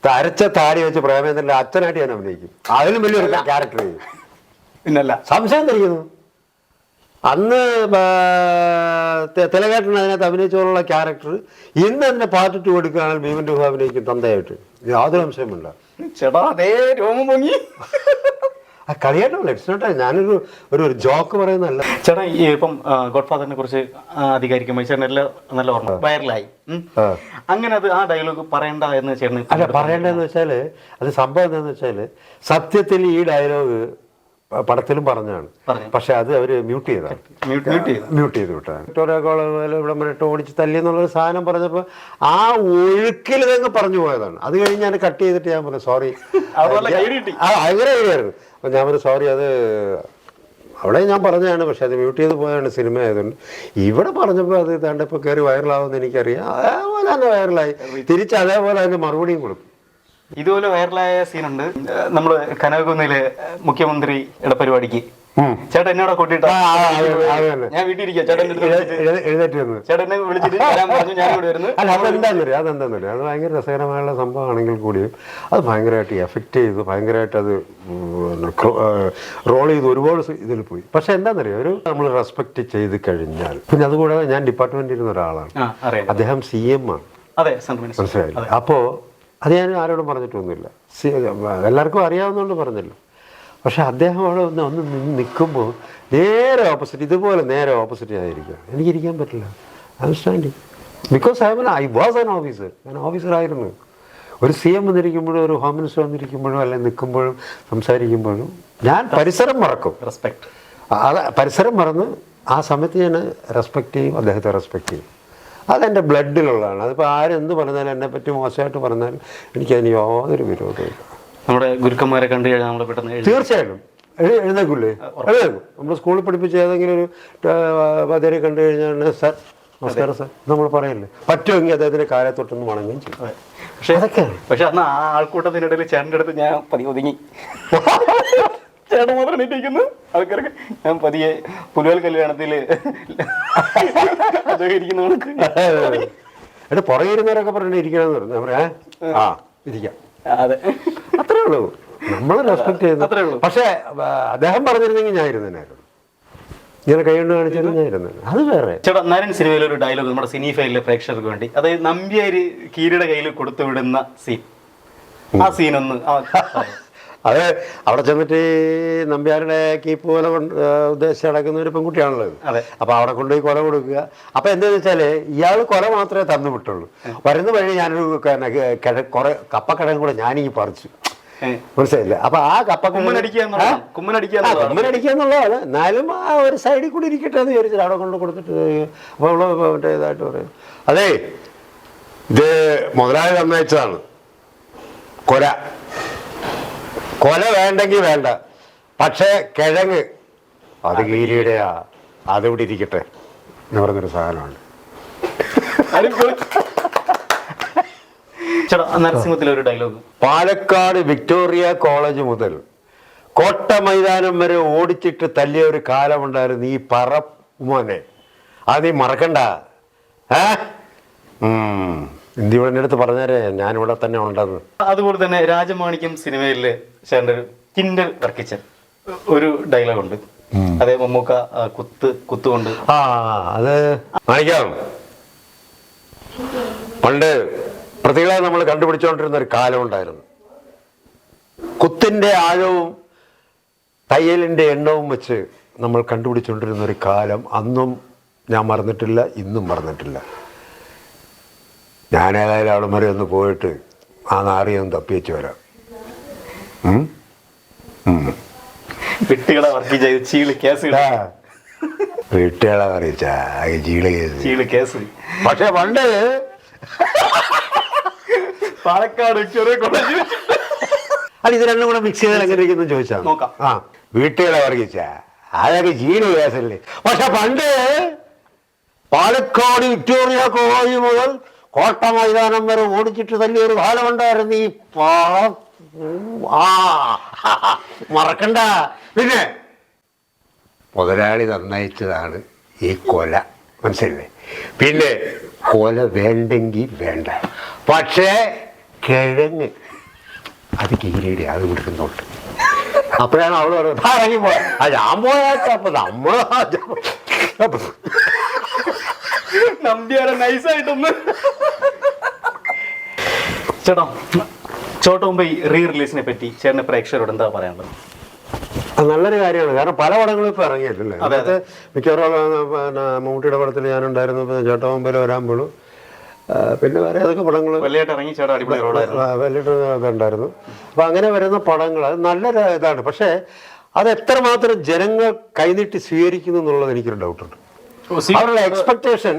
തരച്ച താടി വെച്ച് പ്രേമേന്ദ്രന്റെ അച്ഛനായിട്ട് ഞാൻ അഭിനയിക്കും. അതിലും വലിയൊരു ക്യാരക്ടർ ചെയ്യും പിന്നല്ല. സംശയം ധരിക്കുന്നു അന്ന് തിലകേട്ടൻ അതിനകത്ത് അഭിനയിച്ചോളുള്ള ക്യാരക്ടർ ഇന്ന് തന്നെ പാർട്ട് ടു എടുക്കുകയാണെങ്കിൽ ഭീമൻ രൂപ അഭിനയിക്കും തന്തയായിട്ട്. യാതൊരു സംശയമില്ല ചേട്ടാ അതേ രോമം പൊങ്ങി. ആ കളിയായിട്ടല്ല ഇറ്റ്സ് നോട്ട് ഞാനൊരു ഒരു ഒരു ജോക്ക് പറയുന്നതല്ല. ചേട്ടാ ഈ ഇപ്പം ഗോഡ് ഫാദറിനെ കുറിച്ച് അധികാരിക്കുമ്പോൾ ചേട്ടൻ എല്ലാം നല്ല ഓർമ്മ വൈറലായി. അങ്ങനെ അത് ആ ഡയലോഗ് പറയണ്ട എന്ന് ചേട്ടൻ അല്ല പറയേണ്ടതെന്ന് വെച്ചാൽ അത് സംഭവം എന്താണെന്ന് വെച്ചാൽ സത്യത്തിൽ ഈ ഡയലോഗ് പടത്തിലും പറഞ്ഞാണ് പറഞ്ഞു. പക്ഷെ അത് അവർ മ്യൂട്ട് ചെയ്താണ് മ്യൂട്ട് ചെയ്ത്. വിട്ടാണ് ഇവിടെ മറ്റോ ഓടിച്ച് തല്ലി എന്നുള്ളൊരു സാധനം പറഞ്ഞപ്പോൾ ആ ഒഴുക്കിൽ ഇതങ്ങ് പറഞ്ഞു പോയതാണ്. അത് കഴിഞ്ഞ് ഞാൻ കട്ട് ചെയ്തിട്ട് ഞാൻ പറഞ്ഞു സോറി ഭയങ്കര ഐഡിയായിരുന്നു അപ്പം ഞാൻ പറഞ്ഞു സോറി അത് അവിടെ ഞാൻ പറഞ്ഞതാണ് പക്ഷെ അത് മ്യൂട്ട് ചെയ്ത് പോയതാണ് സിനിമ ആയതുകൊണ്ട്. ഇവിടെ പറഞ്ഞപ്പോൾ അത് ഇതാണ്ട് ഇപ്പൊ കയറി വൈറലാവുമെന്ന് എനിക്കറിയാം. അതേപോലെ തന്നെ വൈറലായി തിരിച്ച് അതേപോലെ അതിന്റെ മറുപടിയും കൊടുക്കും. ഇതുപോലെ വൈറലായ സീനുണ്ട് നമ്മൾ കനകകുന്നിൽ മുഖ്യമന്ത്രിയുടെ പരിപാടിക്ക്. ചേട്ടൻ എന്നോട് തന്നെ. ഞാൻ വീട്ടിൽ ഇരിക്കുക ചേട്ടൻ ചേട്ടനെ വിളിച്ചിട്ട് വരാൻ പറഞ്ഞു. ഞാൻ ഇവിടെ വരുന്നു. അല്ല അതെന്താണെന്നറിയാം അതെന്താണെന്നറിയാം അത് ഭയങ്കര രസകരമായുള്ള സംഭവമാണെങ്കിൽ കൂടിയും അത് ഭയങ്കരമായിട്ട് എഫക്റ്റ് ചെയ്തു ഭയങ്കരമായിട്ട് അത് റോൾ ചെയ്ത് ഒരുപാട് ഇതിൽ പോയി. പക്ഷെ എന്താണെന്നറിയാം ഒരു നമ്മൾ റെസ്പെക്ട് ചെയ്ത് കഴിഞ്ഞാൽ പിന്നെ അതുകൂടാതെ ഞാൻ ഡിപ്പാർട്ട്മെന്റിൽ ഇരുന്ന ഒരാളാണ്. അദ്ദേഹം സി എം ആണ്. മനസ്സിലായില്ല? അപ്പോൾ അത് ഞാൻ ആരോടും പറഞ്ഞിട്ടൊന്നുമില്ല. സി എല്ലാവർക്കും അറിയാവുന്നതുകൊണ്ട് പറഞ്ഞല്ലോ. പക്ഷെ അദ്ദേഹം അവിടെ ഒന്ന് ഒന്ന് നിൽക്കുമ്പോൾ നേരെ ഓപ്പോസിറ്റ് ഇതുപോലെ നേരെ ഓപ്പോസിറ്റ് ആയിരിക്കുകയാണ്. എനിക്കിരിക്കാൻ പറ്റില്ല. Understanding because I I was an officer ഞാൻ ഓഫീസറായിരുന്നു ഒരു സി എം വന്നിരിക്കുമ്പോഴും ഒരു ഹോം മിനിസ്റ്റർ വന്നിരിക്കുമ്പോഴും അല്ലെങ്കിൽ നിൽക്കുമ്പോഴും സംസാരിക്കുമ്പോഴും ഞാൻ പരിസരം മറക്കും. റെസ്പെക്ട് അത് പരിസരം മറന്ന് ആ സമയത്ത് ഞാൻ റെസ്പെക്റ്റ് ചെയ്യും അദ്ദേഹത്തെ റെസ്പെക്റ്റ് ചെയ്യും. അതെന്റെ ബ്ലഡിലുള്ളതാണ്. അതിപ്പോൾ ആരെന്ത് പറഞ്ഞാലും എന്നെ പറ്റി മോശമായിട്ട് പറഞ്ഞാലും എനിക്കതിന് യാതൊരു വിരോധമില്ല നമ്മുടെ ഗുരുക്കന്മാരെ കണ്ടു കഴിഞ്ഞാൽ നമ്മൾ പെട്ടെന്ന് തീർച്ചയായിട്ടും. എഴുന്നേക്കില്ലേ എഴുന്നേക്കൂലേ എഴുന്നേക്കും നമ്മൾ സ്കൂളിൽ പഠിപ്പിച്ച ഏതെങ്കിലും ഒരു പതിരെ കണ്ടു കഴിഞ്ഞാൽ സാർ നമസ്കാരം സർ നമ്മൾ പറയല്ലേ? പറ്റുമെങ്കിൽ അദ്ദേഹത്തിന്റെ കാലത്തൊട്ടൊന്ന് വണങ്ങുകയും ചെയ്യും. പക്ഷേ അതൊക്കെയാണ്. പക്ഷെ അന്ന് ആ ആൾക്കൂട്ടത്തിനിടയിൽ ചേട്ടന്റെ അടുത്ത് ഞാൻ പതി ഒതുങ്ങി. ചേട്ടൻ മാത്രം എണീറ്റിരിക്കുന്നു ആൾക്കാർക്ക് ഞാൻ പതിയെ പുലുവൽ കല്യാണത്തിൽ അദ്ദേഹം ഇരിക്കുന്ന കണക്ക് എന്നിട്ട് പുറകെ ഇരുന്നവരൊക്കെ പറഞ്ഞു ഇരിക്കണമെന്ന് പറഞ്ഞു പറയാ ആ ഇരിക്കാം അതെ അത്രേ ഉള്ളൂ നമ്മൾ റെസ്പെക്ട് ചെയ്യുന്നു. പക്ഷേ അദ്ദേഹം പറഞ്ഞിരുന്നെങ്കിൽ ഞാൻ ഇരുന്നേനായിരുന്നു ഇങ്ങനെ കൈകൊണ്ട് കാണിച്ചിരുന്നായിരുന്നു അത് വേറെ ചേട്ടാ നരൻ സിനിമയിലെ ഒരു ഡയലോഗ് നമ്മുടെ സിനി ഫൈലിലെ പ്രേക്ഷകർക്ക് വേണ്ടി അതായത് നമ്പ്യാര് കീരിയുടെ കയ്യിൽ കൊടുത്തു വിടുന്ന സീൻ ആ സീനൊന്ന് ആ. അത് അവിടെ ചെന്നിട്ട് നമ്പ്യാരുടെ കീപ്പ് കൊല കൊണ്ട് ഉദ്ദേശിച്ച് നടക്കുന്ന ഒരു പെൺകുട്ടിയാണല്ലോ അപ്പോൾ അവിടെ കൊണ്ടുപോയി കൊല കൊടുക്കുക. അപ്പോൾ എന്താണെന്ന് വെച്ചാൽ ഇയാൾ കൊല മാത്രമേ തന്നു വിട്ടുള്ളൂ. വരുന്ന വഴി ഞാനൊരു കിഴ- കുറെ കപ്പക്കിഴങ്ങ് കൂടെ ഞാനീ പറിച്ചു. മനസ്സിലായില്ല? അപ്പൊ ആ കപ്പ. കുമ്മനടിക്കുക എന്നുള്ളതാണ്. എന്നാലും ആ ഒരു സൈഡിൽ കൂടി ഇരിക്കട്ടെ എന്ന് വിചാരിച്ചിട്ട് അവിടെ കൊണ്ട് കൊടുത്തിട്ട് അപ്പോൾ അവൾ മറ്റേ ഇതായിട്ട് പറയും. അതെ ഇത് മുതലാളി തന്നയച്ചതാണ്. കൊല കൊല വേണ്ടെങ്കിൽ വേണ്ട. പക്ഷേ കിഴങ്ങ് അത് കീരിയുടെയാ അതിവിടെ ഇരിക്കട്ടെ എന്ന് പറഞ്ഞൊരു സാധനമാണ് അടിപൊളി. ചേട്ടാ നരസിംഹത്തിലെ ഒരു ഡയലോഗ് പാലക്കാട് വിക്ടോറിയ കോളേജ് മുതൽ കോട്ട മൈതാനം വരെ ഓടിച്ചിട്ട് തല്ലിയ ഒരു കാലമുണ്ടായിരുന്നു ഈ പറ മോനെ. അത് നീ മറക്കണ്ട. ഏ? ഇന്ത്യയുടെ എന്റെ അടുത്ത് പറഞ്ഞേരെ ഞാനിവിടെ തന്നെ ഉണ്ടെന്ന് അതുപോലെ തന്നെ രാജമാണിക്യം സിനിമയിലെ ചേട്ടന്റെ ഒരു കിൻഡൽ വർക്കിച്ചൻ ഒരു ഡയലോഗ് ഉണ്ട് അതേ മമ്മൂക്ക ആ, കുത്ത് കുത്തുകൊണ്ട്. ആ അത് മാണിക്കാം പണ്ട് പ്രതികളെ നമ്മൾ കണ്ടുപിടിച്ചുകൊണ്ടിരുന്ന ഒരു കാലം ഉണ്ടായിരുന്നു. കുത്തിന്റെ ആഴവും തയ്യലിന്റെ എണ്ണവും വെച്ച് നമ്മൾ കണ്ടുപിടിച്ചുകൊണ്ടിരുന്ന ഒരു കാലം അന്നും ഞാൻ മറന്നിട്ടില്ല ഇന്നും മറന്നിട്ടില്ല. ഞാൻ ഏതായാലും അവിടെ വരെ ഒന്ന് പോയിട്ട് ആ നാറിയൊന്ന് തപ്പിവെച്ച് വരാം. വിട്ടുകളെ വർക്ക് ചെയ്ത് ചീൾ കേസ് ആ. വീട്ടുകളെ അറിയിച്ച ജീള കേസ്. ചീൾ കേസ്. പക്ഷെ പണ്ട് പാലക്കാട് ചെറിയ കോളേജ് അല്ല ഇത് രണ്ടും കൂടെ മിക്സ് ചെയ്താൽ എങ്ങനെ ഇരിക്കുന്നു ചോദിച്ചാ? നോക്കാം. ആ. വീട്ടുകളെ വർഗിച്ച അതൊക്കെ ജീണു കേസല്ലേ. പക്ഷെ പണ്ട് പാലക്കാട് വിക്ടോറിയ കോളേജ് മുതൽ കോട്ട മൈതാനം വരെ ഓടിച്ചിട്ട് തല്ലിയ ഒരു കാലമുണ്ടായിരുന്നു. ഈ പാ മറക്കണ്ട. പിന്നെ മുതലാളി നന്നയിച്ചതാണ് ഈ കൊല. മനസ്സിലെ പിന്നെ കൊല വേണ്ടെങ്കിൽ വേണ്ട. പക്ഷേ കിഴങ്ങ് അത് കീരയുടെ അത് കൊടുക്കുന്നുണ്ട്. അപ്പോഴാണ് അവൾ പറയുന്നത് "ദാ ഇറങ്ങി പോയ ആ ഞാൻ പോയാച്ച അപ്പൊ നമ്മൾ നമ്പ്യാരെ നൈസായിട്ടൊന്ന് ചേട്ടാ ചോട്ട മുമ്പ് റീ റിലീസിനെ പറ്റി ചേട്ടന് പ്രേക്ഷകരോട് എന്താ പറയാനുള്ളത്? അത് നല്ലൊരു കാര്യമാണ്. കാരണം പല പടങ്ങളും ഇപ്പൊ ഇറങ്ങിയിട്ടില്ലേ അതായത് മിക്കവാറും പിന്നെ മമ്മൂട്ടിയുടെ പടത്തിൽ ഞാനുണ്ടായിരുന്നു ചേട്ടോമ്പല വരാമ്പോഴും പിന്നെ വേറെ ഏതൊക്കെ പടങ്ങൾ വലിയ ഉണ്ടായിരുന്നു. അപ്പൊ അങ്ങനെ വരുന്ന പടങ്ങൾ അത് നല്ലൊരു ഇതാണ്. പക്ഷേ അത് എത്രമാത്രം ജനങ്ങൾ കൈനീട്ടി സ്വീകരിക്കുന്നു എന്നുള്ളത് എനിക്കൊരു ഡൗട്ടുണ്ട് അവരുടെ എക്സ്പെക്ടേഷൻ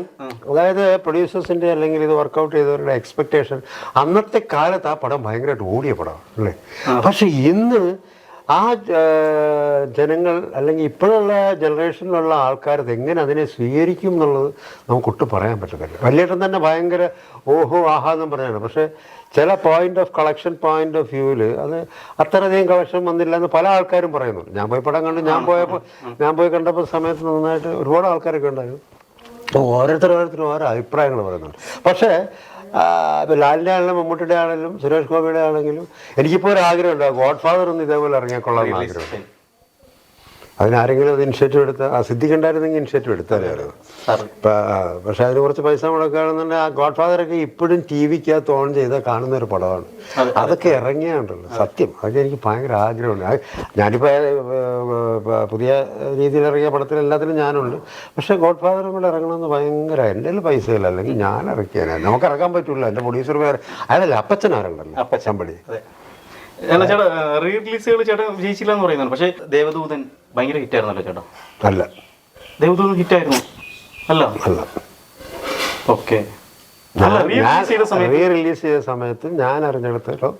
അതായത് പ്രൊഡ്യൂസേഴ്സിന്റെ അല്ലെങ്കിൽ ഇത് വർക്കൗട്ട് ചെയ്തവരുടെ എക്സ്പെക്ടേഷൻ അന്നത്തെ കാലത്ത് ആ പടം ഭയങ്കരമായിട്ട് ഓടിയ പടമാണ് അല്ലേ? പക്ഷെ ഇന്ന് ആ ജനങ്ങൾ അല്ലെങ്കിൽ ഇപ്പോഴുള്ള ജനറേഷനിലുള്ള ആൾക്കാർ എങ്ങനെ അതിനെ സ്വീകരിക്കും എന്നുള്ളത് നമുക്കൊട്ടും പറയാൻ പറ്റത്തില്ല. വലിയേട്ടൻ തന്നെ ഭയങ്കര ഓഹോ ആഹാ എന്നും പറയാണ് പക്ഷേ ചില point of collection point of വ്യൂവിൽ അത് അത്രയധികം കളക്ഷൻ വന്നില്ല എന്ന് പല ആൾക്കാരും പറയുന്നുണ്ട്. ഞാൻ പോയി പടം കണ്ട് ഞാൻ പോയപ്പോൾ ഞാൻ പോയി കണ്ടപ്പോൾ സമയത്ത് നന്നായിട്ട് ഒരുപാട് ആൾക്കാരൊക്കെ ഉണ്ടായിരുന്നു. അപ്പോൾ ഓരോരുത്തർ ഓരോരുത്തരും ഓരോ അഭിപ്രായങ്ങൾ പറയുന്നുണ്ട്. പക്ഷേ ഇപ്പൊ ലാലിന്റെ ആണെങ്കിലും മമ്മൂട്ടിയുടെ ആണെങ്കിലും സുരേഷ് ഗോപിയുടെ ആണെങ്കിലും എനിക്കിപ്പോൾ ഒരു ആഗ്രഹമുണ്ട് ഗോഡ് ഫാദർ ഒന്ന് ഇതേപോലെ ഇറങ്ങിയാൽ കൊള്ളാമെന്ന് ആഗ്രഹമുണ്ട്. അതിനാരെങ്കിലും അത് ഇനിഷ്യേറ്റീവ് എടുത്ത ആ സിദ്ധിക്കുണ്ടായിരുന്നെങ്കിൽ ഇനിഷ്യേറ്റീവ് എടുത്താലായിരുന്നു പക്ഷെ അതിന് കുറച്ച് പൈസ മുടക്കുകയാണെന്നുണ്ടെങ്കിൽ ആ ഗോഡ് ഫാദറൊക്കെ ഇപ്പോഴും ടി വിക്കകത്ത് ഓൺ ചെയ്താൽ കാണുന്ന ഒരു പടമാണ്. അതൊക്കെ ഇറങ്ങിയാണ്ടല്ലോ സത്യം. അതൊക്കെ എനിക്ക് ഭയങ്കര ആഗ്രഹമുണ്ട്. ഞാനിപ്പോൾ പുതിയ രീതിയിൽ ഇറങ്ങിയ പടത്തിൽ എല്ലാത്തിലും ഞാനുണ്ട്. പക്ഷേ ഗോഡ് ഫാദറും കൂടെ ഇറങ്ങണമെന്ന് ഭയങ്കര എന്റെ പൈസ ഇല്ല അല്ലെങ്കിൽ ഞാൻ ഇറക്കിയാൽ നമുക്ക് ഇറക്കാൻ പറ്റില്ല എന്റെ പ്രൊഡ്യൂസർ വേറെ. അയാളല്ല അപ്പച്ചനാരുണ്ടല്ലോ അപ്പച്ചൻ. ചേട്ടാ റീ റിലീസുകൾ വിജയിച്ചില്ല എന്ന് പറയുന്നുണ്ട് പക്ഷേ ദേവദൂതൻ ഭയങ്കര ഹിറ്റ് ആയിരുന്നല്ലോ ചേട്ടാ. അല്ല. ദേവദൂതൻ ഹിറ്റ് ആയിരുന്നു അല്ല? അല്ല. ഓക്കെ. അല്ല റീ റിലീസ് ചെയ്ത സമയത്ത്? ഞാൻ അറിഞ്ഞിടത്തോളം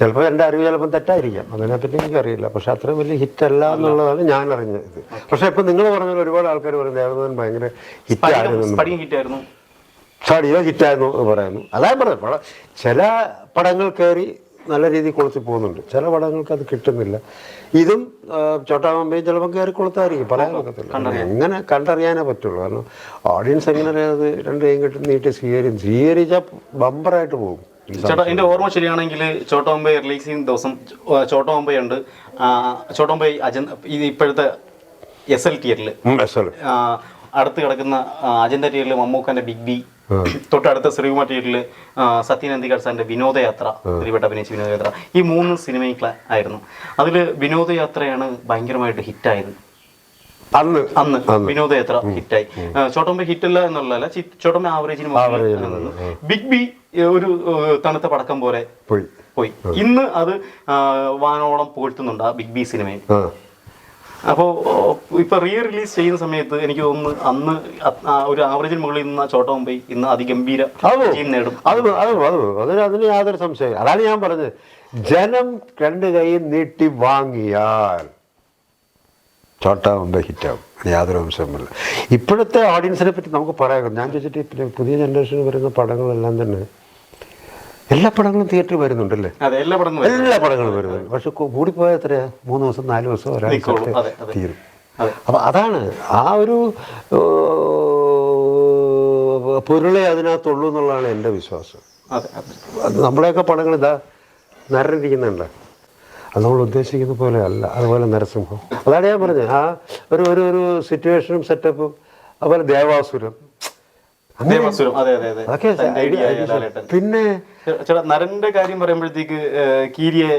ചിലപ്പോൾ എന്റെ അറിവ് ചിലപ്പം തെറ്റായിരിക്കാം. അതിനെപ്പറ്റി എനിക്കറിയില്ല. പക്ഷെ അത്രയും വലിയ ഹിറ്റ് അല്ല. എന്നുള്ളതാണ് ഞാൻ അറിഞ്ഞത്. പക്ഷെ ഇപ്പം നിങ്ങൾ പറഞ്ഞ ഒരുപാട് ആൾക്കാർ പറയും ദേവദൂതൻ ഭയങ്കര ഹിറ്റ് ആയിരുന്നു സ്പടികം ഹിറ്റ് ആയിരുന്നു സ്റ്റഡിയോ ഹിറ്റായിരുന്നു. എന്ന് പറയുന്നു. അതായത് പറഞ്ഞു ചില പടങ്ങൾ കയറി നല്ല രീതിയിൽ കൊളുത്തി പോകുന്നുണ്ട്. ചില വടങ്ങൾക്ക് അത് കിട്ടുന്നില്ല. ഇതും ചോട്ടാമ്പയും ചിലപ്പോൾ കയറി കൊളുത്തായിരിക്കും. പറയാൻ പറ്റത്തില്ല. എങ്ങനെ കണ്ടറിയാനേ പറ്റുള്ളൂ. കാരണം ഓഡിയൻസ് എങ്ങനെ അത് രണ്ട് കൈയും കെട്ടി നീട്ടി സ്വീകരിക്കും. സ്വീകരിച്ചാൽ ബമ്പറായിട്ട് പോകും. ചേട്ടാ എന്റെ ഓർമ്മ ശരിയാണെങ്കിൽ ചോട്ടോമ്പൈ റിലീസ് ചെയ്യുന്ന ദിവസം ചോട്ടോമ്പൈ ഉണ്ട്. ചോട്ടോമ്പൈ അജന്ത ഇത് ഇപ്പോഴത്തെ എസ് എൽ തിയേറ്ററിൽ. അടുത്ത് കിടക്കുന്ന അജന്ത തിയേറ്ററിൽ മമ്മൂക്കന്റെ ബിഗ് ബി തൊട്ടടുത്ത ശ്രീകുമാർ തിയേറ്ററിൽ സത്യൻ അന്തികാർ സാറിന്റെ വിനോദയാത്ര തിരുവട്ട അഭിനയിച്ച വിനോദയാത്ര ഈ മൂന്ന് സിനിമയ്ക്ക് ആയിരുന്നു. അതിൽ വിനോദയാത്രയാണ് ഭയങ്കരമായിട്ട് ഹിറ്റായത്. അന്ന്? അന്ന്. വിനോദയാത്ര ഹിറ്റായി. ചോട്ടമ്പ ഹിറ്റല്ല എന്നുള്ളതല്ല ചോട്ടമ്പ ആവറേജിന് ബിഗ് ബി ഒരു തണുത്ത പടക്കം പോലെ പോയി. ഇന്ന് അത് വാനോളം പുകഴ്ത്തുന്നുണ്ട് ആ ബിഗ് ബി സിനിമയിൽ. അപ്പോൾ ഇപ്പോൾ റീ റിലീസ് ചെയ്യുന്ന സമയത്ത് എനിക്ക് തോന്നുന്നു അന്ന് ഒരു ആവറേജിന് മുകളിൽ നിന്ന ചോട്ട മുംബൈ ഇന്ന് അതിഗംഭീര നേടും. അത് അത് അത്. അതിന് അതിന് യാതൊരു സംശയം അതാണ് ഞാൻ പറഞ്ഞത്. ജനം രണ്ട് കൈയും നീട്ടി വാങ്ങിയാൽ ചോട്ടാവുമ്പോൾ ഹിറ്റാവും. അതിന് യാതൊരു അംശമില്ല ഇപ്പോഴത്തെ ഓഡിയൻസിനെ പറ്റി നമുക്ക് പറയാം. ഞാൻ ചോദിച്ചിട്ട് പുതിയ ജനറേഷനിൽ വരുന്ന പടങ്ങളെല്ലാം തന്നെ എല്ലാ പടങ്ങളും തിയേറ്ററിൽ വരുന്നുണ്ടല്ലേ? എല്ലാ പടങ്ങളും എല്ലാ പടങ്ങളും വരുന്നുണ്ട്. പക്ഷെ കൂടി കൂടിപ്പോയാൽ എത്രയാ? മൂന്ന് ദിവസം നാല് ദിവസം ഒരാഴ്ച. തീരും. അപ്പൊ അതാണ് ആ ഒരു പൊരുളെ അതിനകത്തുള്ളൂ എന്നുള്ളതാണ് എന്റെ വിശ്വാസം. നമ്മുടെയൊക്കെ പടങ്ങൾ ഇതാ നരണ്ടിരിക്കുന്നുണ്ട് അത് നമ്മൾ ഉദ്ദേശിക്കുന്ന പോലെ അല്ല. അതുപോലെ നരസിംഹം. അതാണ് ഞാൻ പറഞ്ഞത്. ആ ഒരു ഒരു ഒരു സിറ്റുവേഷനും സെറ്റപ്പും അതുപോലെ ദേവാസുരം. ദേവാസുരം. അതെ അതെ അതെ. അതൊക്കെ. പിന്നെ ചേട്ടാ നരന്റെ കാര്യം പറയുമ്പോഴത്തേക്ക് കീരിയെ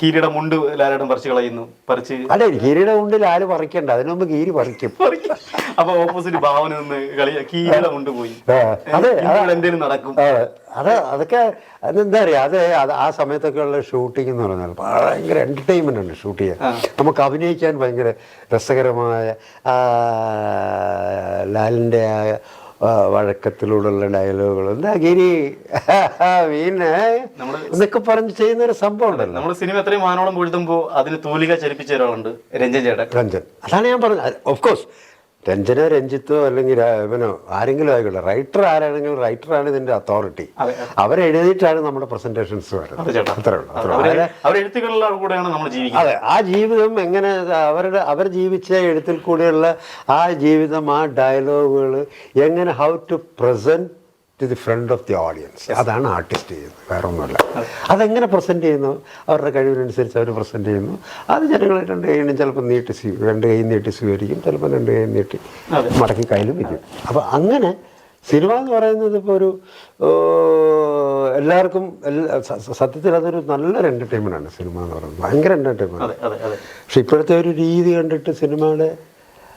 കീരിയുടെ മുണ്ട് ലാലേട്ടൻ പറിച്ച് കളയുന്നു. പറിച്ച് അല്ല കീരിയുടെ മുണ്ട് ലാൽ പറിക്കണ്ട. അതിനു മുമ്പ് കീരി പറിക്കും. അപ്പൊ ഓപ്പോസിറ്റ് ഭാവന നിന്ന് കളി കീരിയുടെ മുണ്ട് പോയി. എന്തേലും എന്തെങ്കിലും നടക്കും. അതെ അത് അതൊക്കെ അതെന്താ അറിയാ അതെ ആ സമയത്തൊക്കെ ഉള്ള ഷൂട്ടിംഗ് എന്ന് പറഞ്ഞാൽ ഭയങ്കര എന്റർടൈൻമെന്റ് ആണ് ഷൂട്ട് ചെയ്യാൻ. നമുക്ക് അഭിനയിക്കാൻ ഭയങ്കര രസകരമായ ലാലിന്റെ ആ, വഴക്കത്തിലൂടെയുള്ള ഡയലോഗുകൾ എന്താ ഗിരി. പിന്നെ ഇതൊക്കെ എന്നൊക്കെ പറഞ്ഞ് ചെയ്യുന്ന ഒരു സംഭവം ഉണ്ടല്ലോ. നമ്മൾ സിനിമ എത്രയും വാനോളം പൊഴുതുമ്പോൾ അതിന് തൂലിക ചലിപ്പിച്ച ഒരാളുണ്ട് രഞ്ജൻ ചേട്ടൻ. രഞ്ജൻ. അതാണ് ഞാൻ പറഞ്ഞത്. ഓഫ് കോഴ്സ് രഞ്ജനോ രഞ്ജിത്തോ അല്ലെങ്കിൽ ഇവനോ ആരെങ്കിലും ആയിക്കോട്ടെ റൈറ്റർ ആരാണെങ്കിലും റൈറ്ററാണ് ഇതിന്റെ അതോറിറ്റി അതെ, അവരെഴുതിയിട്ടാണ് നമ്മുടെ പ്രസന്റേഷൻസ് വരുന്നത്. അത്രേ ഉള്ളൂ അതെ ആ ജീവിതം എങ്ങനെ അവരുടെ അവർ ജീവിച്ച എഴുത്തിൽ കൂടെയുള്ള ആ ജീവിതം ആ ഡയലോഗുകൾ എങ്ങനെ how to present to the front of the audience അതാണ് ആർട്ടിസ്റ്റ് ചെയ്യുന്നത്. വേറെ ഒന്നുമല്ല അതെങ്ങനെ പ്രസന്റ് ചെയ്യുന്നു? അവരുടെ കഴിവിനനുസരിച്ച് അവർ പ്രസന്റ് ചെയ്യുന്നു. അത് ജനങ്ങൾ രണ്ട് കൈയും ചിലപ്പോൾ നീട്ടി സ്വീ രണ്ട് കൈ നീട്ടി സ്വീകരിക്കും. ചിലപ്പോൾ രണ്ട് കൈ നീട്ടി. മടക്കി കയ്യിലും വയ്ക്കും അപ്പോൾ അങ്ങനെ സിനിമ എന്ന് പറയുന്നത് ഇപ്പോൾ ഒരു എല്ലാവർക്കും എല്ലാ സത്യത്തിൽ അതൊരു നല്ലൊരു എന്റർടൈൻമെന്റ് ആണ് സിനിമ എന്ന് പറയുന്നത്. ഭയങ്കര എന്റർടൈൻമെന്റ് പക്ഷെ ഇപ്പോഴത്തെ ഒരു രീതി കണ്ടിട്ട് സിനിമയുടെ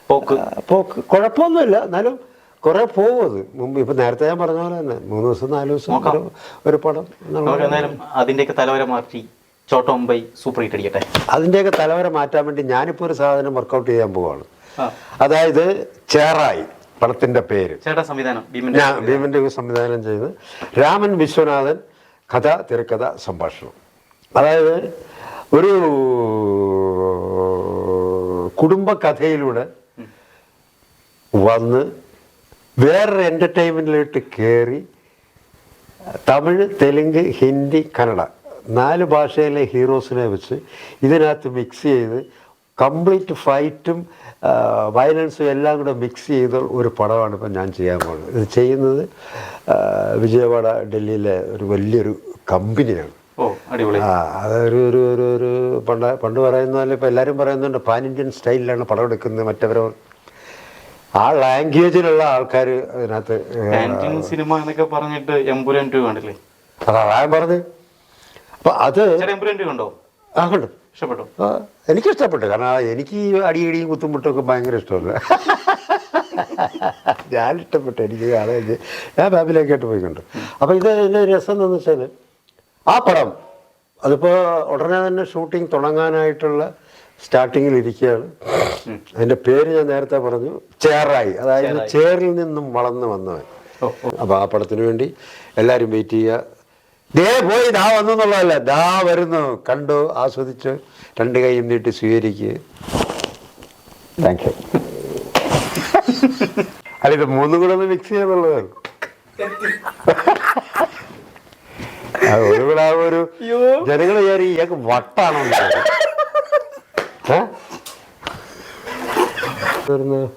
പോക്ക്. പോക്ക്. കുഴപ്പമൊന്നുമില്ല. എന്നാലും കുറേ പോകും അത്. മുമ്പ് ഇപ്പൊ നേരത്തെ ഞാൻ പറഞ്ഞ പോലെ തന്നെ മൂന്ന് ദിവസം നാല് ദിവസം ഒരു പടം അതിന്റെയൊക്കെ തലവര മാറ്റി സൂപ്പർ ഹിറ്റ് അടിക്കട്ടെ. അതിന്റെയൊക്കെ തലവര മാറ്റാൻ വേണ്ടി ഞാനിപ്പോ ഒരു സാധനം വർക്കൗട്ട് ചെയ്യാൻ പോവാണ്. അതായത് ചേറായി പടത്തിന്റെ പേര്. ചേട്ടാ സംവിധാനം ഭീമന്റെ സംവിധാനം. ചെയ്ത് രാമൻ വിശ്വനാഥൻ കഥ തിരക്കഥ സംഭാഷണം. അതായത് ഒരു കുടുംബ കഥയിലൂടെ വന്ന് വേറൊരു എന്റർടൈൻമെന്റിലോട്ട് കയറി തമിഴ് തെലുങ്ക് ഹിന്ദി കന്നഡ നാല് ഭാഷയിലെ ഹീറോസിനെ വെച്ച് ഇതിനകത്ത് മിക്സ് ചെയ്ത് കംപ്ലീറ്റ് ഫൈറ്റും വയലൻസും എല്ലാം കൂടെ മിക്സ് ചെയ്ത ഒരു പടമാണ് ഇപ്പം ഞാൻ ചെയ്യാൻ പോകുന്നത്. ഇത് ചെയ്യുന്നത് വിജയവാഡ ഡൽഹിയിലെ ഒരു വലിയൊരു കമ്പനിയാണ് ആ അതൊരു ഒരു ഒരു ഒരു പണ്ട് പണ്ട് പറയുന്ന പോലെ ഇപ്പം എല്ലാവരും പറയുന്നുണ്ട് പാൻ ഇന്ത്യൻ സ്റ്റൈലിലാണ് പടം എടുക്കുന്നത് മറ്റവരോ ആ ലാംഗ്വേജിലുള്ള ആൾക്കാർ അതിനകത്ത് സിനിമ എന്നൊക്കെ പറഞ്ഞിട്ട് എമ്പുരാൻ ടു കണ്ടില്ലേ? അതാ ഞാൻ പറഞ്ഞത്. അപ്പൊ അത് എമ്പുരാൻ ടു കണ്ടോ? ആ കണ്ടു. ഇഷ്ടപ്പെട്ടു. എനിക്കിഷ്ടപ്പെട്ടു. കാരണം എനിക്ക് ഈ അടിയടിയും കുത്തുമുട്ടും ഒക്കെ ഭയങ്കര ഇഷ്ടമല്ല. ഞാൻ ഇഷ്ടപ്പെട്ടു. എനിക്ക് കാണാൻ ഞാൻ ഫാമിലിയൊക്കെ ആയിട്ട് പോയി കണ്ടു അപ്പോൾ ഇത് ഇതിന്റെ രസം എന്താണെന്ന് വെച്ചാൽ ആ പടം അതിപ്പോ ഉടനെ തന്നെ ഷൂട്ടിംഗ് തുടങ്ങാനായിട്ടുള്ള സ്റ്റാർട്ടിങ്ങിൽ ഇരിക്കുകയാണ് അതിന്റെ പേര് ഞാൻ നേരത്തെ പറഞ്ഞു ചേറായി. അതായത് ചേറിൽ നിന്നും വളർന്നു വന്നവൻ. അപ്പൊ അപ്പോൾ ആ പടത്തിന് വേണ്ടി എല്ലാരും വെയിറ്റ് ചെയ്യുക. ദേ പോയി ദാ വന്നു എന്നുള്ളതല്ല. ദാ വരുന്നു. കണ്ടു ആസ്വദിച്ച് രണ്ട് കൈയും നീട്ടി സ്വീകരിക്കുക. താങ്ക് യു അല്ല ഇത് മൂന്നും കൂടെ ഒന്ന് മിക്സ് ചെയ്യാന്നുള്ളതാണ് ഒരു കൂടെ ആ ഒരു ജനങ്ങൾ വിചാരിക്കും ഇയാൾക്ക് വട്ടാണോ എന്ന് വിചാരിക്കും. ഏ? വരുന്നു